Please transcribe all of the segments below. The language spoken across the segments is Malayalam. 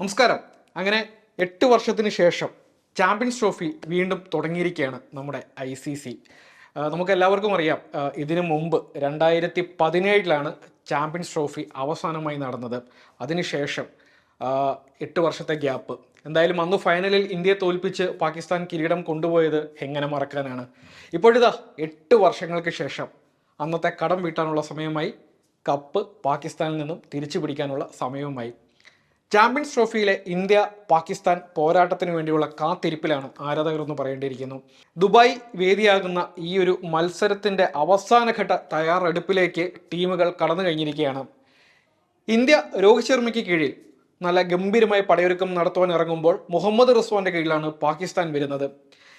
നമസ്കാരം. അങ്ങനെ എട്ട് വർഷത്തിന് ശേഷം ചാമ്പ്യൻസ് ട്രോഫി വീണ്ടും തുടങ്ങിയിരിക്കുകയാണ് നമ്മുടെ ഐ സി സി. നമുക്ക് എല്ലാവർക്കും അറിയാം ഇതിനു മുമ്പ് രണ്ടായിരത്തി പതിനേഴിലാണ് ചാമ്പ്യൻസ് ട്രോഫി അവസാനമായി നടന്നത്. അതിനുശേഷം എട്ട് വർഷത്തെ ഗ്യാപ്പ്. എന്തായാലും അന്ന് ഫൈനലിൽ ഇന്ത്യയെ തോൽപ്പിച്ച് പാകിസ്ഥാൻ കിരീടം കൊണ്ടുപോയത് എങ്ങനെ മറക്കാനാണ്? ഇപ്പോഴിതാ എട്ട് വർഷങ്ങൾക്ക് ശേഷം അന്നത്തെ കടം വീട്ടാനുള്ള സമയമായി കപ്പ് പാകിസ്ഥാനിൽ നിന്നും തിരിച്ചു പിടിക്കാനുള്ള സമയവുമായി. ചാമ്പ്യൻസ് ട്രോഫിയിലെ ഇന്ത്യ പാകിസ്ഥാൻ പോരാട്ടത്തിന് വേണ്ടിയുള്ള കാത്തിരിപ്പിലാണ് ആരാധകർ എന്ന് പറയേണ്ടിയിരിക്കുന്നു. ദുബായ് വേദിയാകുന്ന ഈ ഒരു മത്സരത്തിന്റെ അവസാനഘട്ട തയ്യാറെടുപ്പിലേക്ക് ടീമുകൾ കടന്നു കഴിഞ്ഞിരിക്കുകയാണ്. ഇന്ത്യ രോഹിത് ശർമ്മയ്ക്ക് കീഴിൽ നല്ല ഗംഭീരമായ പടയൊരുക്കം നടത്തുവാൻ ഇറങ്ങുമ്പോൾ മുഹമ്മദ് റിസ്വാന്റെ കീഴിലാണ് പാകിസ്ഥാൻ വരുന്നത്.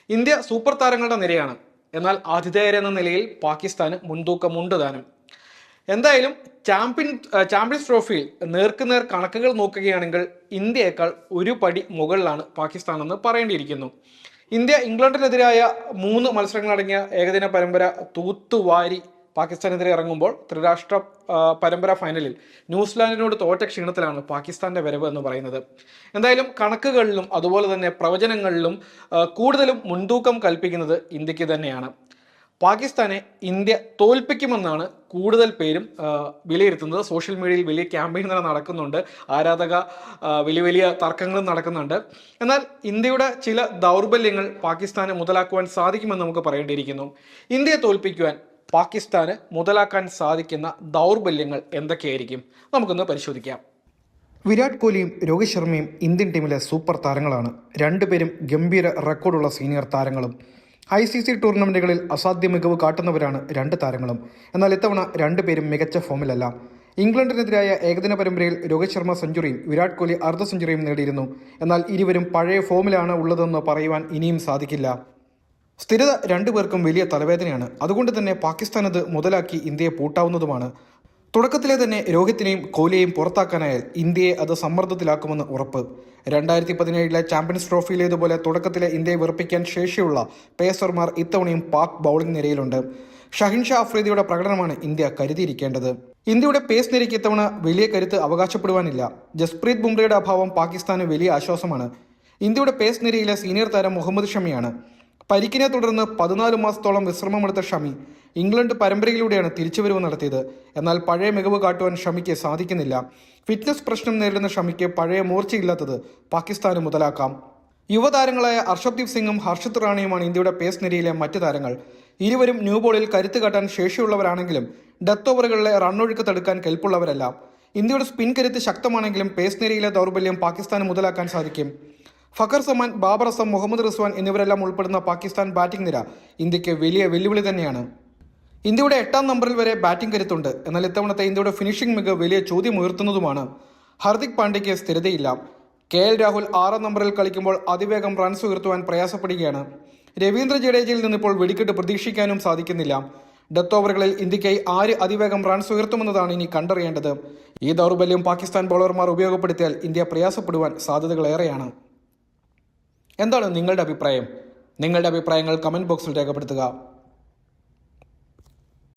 ഇന്ത്യ സൂപ്പർ താരങ്ങളുടെ നിരയാണ്. എന്നാൽ ആതിഥേയരെന്ന നിലയിൽ പാകിസ്ഥാന് മുൻതൂക്കമുണ്ട് താനും. എന്തായാലും ചാമ്പ്യൻ ചാമ്പ്യൻസ് ട്രോഫിയിൽ നേർക്കുനേർ കണക്കുകൾ നോക്കുകയാണെങ്കിൽ ഇന്ത്യയേക്കാൾ ഒരു പടി മുകളിലാണ് പാകിസ്ഥാൻ എന്ന് പറയേണ്ടിയിരിക്കുന്നു. ഇന്ത്യ ഇംഗ്ലണ്ടിനെതിരായ മൂന്ന് മത്സരങ്ങളടങ്ങിയ ഏകദിന പരമ്പര തൂത്തുവാരി പാകിസ്ഥാനെതിരെ ഇറങ്ങുമ്പോൾ ത്രിരാഷ്ട്ര പരമ്പര ഫൈനലിൽ ന്യൂസിലാൻഡിനോട് തോറ്റ ക്ഷീണത്തിലാണ് പാകിസ്ഥാന്റെ വരവ് എന്ന് പറയുന്നത്. എന്തായാലും കണക്കുകളിലും അതുപോലെ തന്നെ പ്രവചനങ്ങളിലും കൂടുതലും മുൻതൂക്കം കൽപ്പിക്കുന്നത് ഇന്ത്യയ്ക്ക് തന്നെയാണ്. പാകിസ്ഥാനെ ഇന്ത്യ തോൽപ്പിക്കുമെന്നാണ് കൂടുതൽ പേരും വിലയിരുത്തുന്നത്. സോഷ്യൽ മീഡിയയിൽ വലിയ ക്യാമ്പയിൻ തന്നെ നടക്കുന്നുണ്ട്. ആരാധക വലിയ വലിയ തർക്കങ്ങളും നടക്കുന്നുണ്ട്. എന്നാൽ ഇന്ത്യയുടെ ചില ദൗർബല്യങ്ങൾ പാകിസ്ഥാന് മുതലാക്കുവാൻ സാധിക്കുമെന്ന് നമുക്ക് പറയേണ്ടിയിരിക്കുന്നു. ഇന്ത്യയെ തോൽപ്പിക്കുവാൻ പാകിസ്ഥാന് മുതലാക്കാൻ സാധിക്കുന്ന ദൗർബല്യങ്ങൾ എന്തൊക്കെയായിരിക്കും? നമുക്കൊന്ന് പരിശോധിക്കാം. വിരാട് കോഹ്ലിയും രോഹിത് ശർമ്മയും ഇന്ത്യൻ ടീമിലെ സൂപ്പർ താരങ്ങളാണ്. രണ്ടുപേരും ഗംഭീര റെക്കോർഡുള്ള സീനിയർ താരങ്ങളും. ഐ സി സി ടൂർണമെന്റുകളിൽ അസാധ്യ മികവ് കാട്ടുന്നവരാണ് രണ്ട് താരങ്ങളും. എന്നാൽ ഇത്തവണ രണ്ടുപേരും മികച്ച ഫോമിലല്ല. ഇംഗ്ലണ്ടിനെതിരായ ഏകദിന പരമ്പരയിൽ രോഹിത് ശർമ്മ സെഞ്ചുറിയും വിരാട് കോഹ്ലി അർദ്ധ സെഞ്ചുറിയും നേടിയിരുന്നു. എന്നാൽ ഇരുവരും പഴയ ഫോമിലാണ് ഉള്ളതെന്ന് പറയുവാൻ ഇനിയും സാധിക്കില്ല. സ്ഥിരത രണ്ടുപേർക്കും വലിയ തലവേദനയാണ്. അതുകൊണ്ട് തന്നെ പാകിസ്ഥാനത് മുതലാക്കി ഇന്ത്യയെ പൂട്ടാവുന്നതുമാണ്. തുടക്കത്തിലെ തന്നെ രോഹിത്തിനെയും കോഹ്ലിയെയും പുറത്താക്കാനായാൽ ഇന്ത്യയെ അത് സമ്മർദ്ദത്തിലാക്കുമെന്ന് ഉറപ്പ്. രണ്ടായിരത്തി പതിനേഴിലെ ചാമ്പ്യൻസ് ട്രോഫിയിലേതുപോലെ തുടക്കത്തിലെ ഇന്ത്യയെ വെറുപ്പിക്കാൻ ശേഷിയുള്ള പേസർമാർ ഇത്തവണയും പാക് ബൗളിംഗ് നിരയിലുണ്ട്. ഷഹിൻ ഷാ അഫ്രീദിയുടെ പ്രകടനമാണ് ഇന്ത്യ കരുതിയിരിക്കേണ്ടത്. ഇന്ത്യയുടെ പേസ് നിരയ്ക്ക് ഇത്തവണ വലിയ കരുത്ത് അവകാശപ്പെടുവാനില്ല. ജസ്പ്രീത് ബുംറയുടെ അഭാവം പാകിസ്ഥാന് വലിയ ആശ്വാസമാണ്. ഇന്ത്യയുടെ പേസ് നിരയിലെ സീനിയർ താരം മുഹമ്മദ് ഷമിയാണ്. പരിക്കിനെ തുടർന്ന് പതിനാല് മാസത്തോളം വിശ്രമമെടുത്ത ഷമി ഇംഗ്ലണ്ട് പരമ്പരയിലൂടെയാണ് തിരിച്ചുവരവ് നടത്തിയത്. എന്നാൽ പഴയ മികവ് കാട്ടുവാൻ ഷമിക്ക് സാധിക്കുന്നില്ല. ഫിറ്റ്നസ് പ്രശ്നം നേരിടുന്ന ഷമിക്ക് പഴയ മൂർച്ചയില്ലാത്തത് പാകിസ്ഥാന് മുതലാക്കാം. യുവതാരങ്ങളായ അർഷദ്ദീപ് സിംഗും ഹർഷിത് റാണിയുമാണ് ഇന്ത്യയുടെ പേസ് നിരയിലെ മറ്റ് താരങ്ങൾ. ഇരുവരും ന്യൂ ബോളിൽ കരുത്ത് കാട്ടാൻ ശേഷിയുള്ളവരാണെങ്കിലും ഡെത്ത് ഓവറുകളിലെ റണ്ണൊഴുക്ക് തടുക്കാൻ കെൽപ്പുള്ളവരല്ല. ഇന്ത്യയുടെ സ്പിൻ കരുത്ത് ശക്തമാണെങ്കിലും പേസ് നിരയിലെ ദൗർബല്യം പാകിസ്ഥാന് മുതലാക്കാൻ സാധിക്കും. ഫഖർ സമാൻ ബാബർ അസം മുഹമ്മദ് റിസ്വാൻ എന്നിവരെല്ലാം ഉൾപ്പെടുന്ന പാകിസ്ഥാൻ ബാറ്റിംഗ് നിര ഇന്ത്യയ്ക്ക് വലിയ വെല്ലുവിളി തന്നെയാണ്. ഇന്ത്യയുടെ എട്ടാം നമ്പറിൽ വരെ ബാറ്റിംഗ് കരുത്തുണ്ട്. എന്നാൽ ഇത്തവണത്തെ ഇന്ത്യയുടെ ഫിനിഷിംഗ് മികവ് വലിയ ചോദ്യം ഉയർത്തുന്നതുമാണ്. ഹർദിക് പാണ്ഡ്യയ്ക്ക് സ്ഥിരതയില്ല. കെ എൽ രാഹുൽ ആറാം നമ്പറിൽ കളിക്കുമ്പോൾ അതിവേഗം റൺസ് ഉയർത്തുവാൻ പ്രയാസപ്പെടുകയാണ്. രവീന്ദ്ര ജഡേജയിൽ നിന്നിപ്പോൾ വെടിക്കെട്ട് പ്രതീക്ഷിക്കാനും സാധിക്കുന്നില്ല. ഡെത്ത് ഓവറുകളിൽ ഇന്ത്യക്കായി ആര് അതിവേഗം റൺസ് ഉയർത്തുമെന്നതാണ് ഇനി കണ്ടറിയേണ്ടത്. ഈ ദൗർബല്യം പാകിസ്ഥാൻ ബൗളർമാർ ഉപയോഗപ്പെടുത്തിയാൽ ഇന്ത്യ പ്രയാസപ്പെടുവാൻ സാധ്യതകളേറെയാണ്. എന്താണ് നിങ്ങളുടെ അഭിപ്രായം? നിങ്ങളുടെ അഭിപ്രായങ്ങൾ കമന്റ് ബോക്സിൽ രേഖപ്പെടുത്തുക.